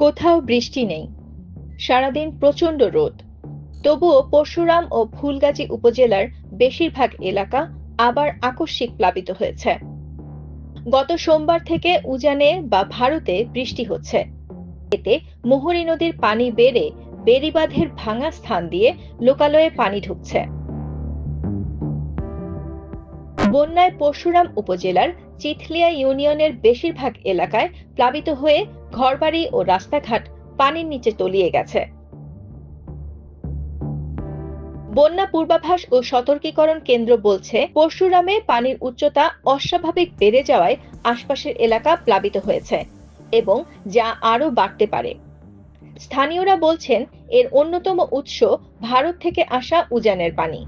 কোথাও বৃষ্টি নেই। সারাদিন প্রচণ্ড রোদ। তবুও পরশুরাম ও ফুলগাজী উপজেলার বেশিরভাগ এলাকা আবার আকস্মিক প্লাবিত হয়েছে। গত সোমবার থেকে উজানে বা ভারতে বৃষ্টি হচ্ছে। এতে মুহুরী নদীর পানি বেড়ে বেড়িবাঁধের ভাঙা স্থান দিয়ে লোকালয়ে পানি ঢুকছে। বন্যায় পরশুরাম উপজেলার চিথলিয়া ইউনিয়নের বেশিরভাগ এলাকায় প্লাবিত হয়ে ঘরবাড়ি ও রাস্তাঘাট পানির নিচে তলিয়ে গেছে। বন্যা পূর্বাভাস ও সতর্কীকরণ কেন্দ্র বলছে, পরশুরামে পানির উচ্চতা অস্বাভাবিক বেড়ে যাওয়ায় আশপাশের এলাকা প্লাবিত হয়েছে এবং যা আরও বাড়তে পারে। স্থানীয়রা বলছেন, এর অন্যতম উৎস ভারত থেকে আসা উজানের পানি।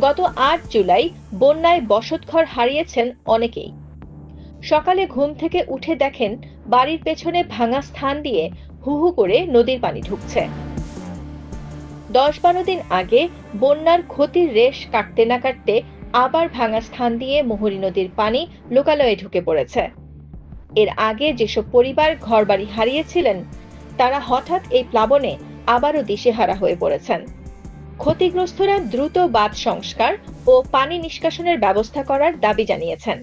গত আট জুলাই বন্যায় বসতঘর হারিয়েছেন অনেকেই। সকালে ঘুম থেকে উঠে দেখেন বাড়ির পেছনে ভাঙা স্থান দিয়ে হু হু করে নদীর পানি ঢুকছে। দশ বারো দিন আগে বন্যার ক্ষতির রেশ কাটতে না কাটতে আবার ভাঙা স্থান দিয়ে মুহুরী নদীর পানি লোকালয়ে ঢুকে পড়েছে। এর আগে যেসব পরিবার ঘরবাড়ি হারিয়েছিলেন, তারা হঠাৎ এই প্লাবনে আবারও দিশেহারা হয়ে পড়েছেন। ক্ষতিগ্রস্তরা দ্রুত বাঁধ সংস্কার ও পানি নিষ্কাশনের ব্যবস্থা করার দাবি জানিয়েছেন।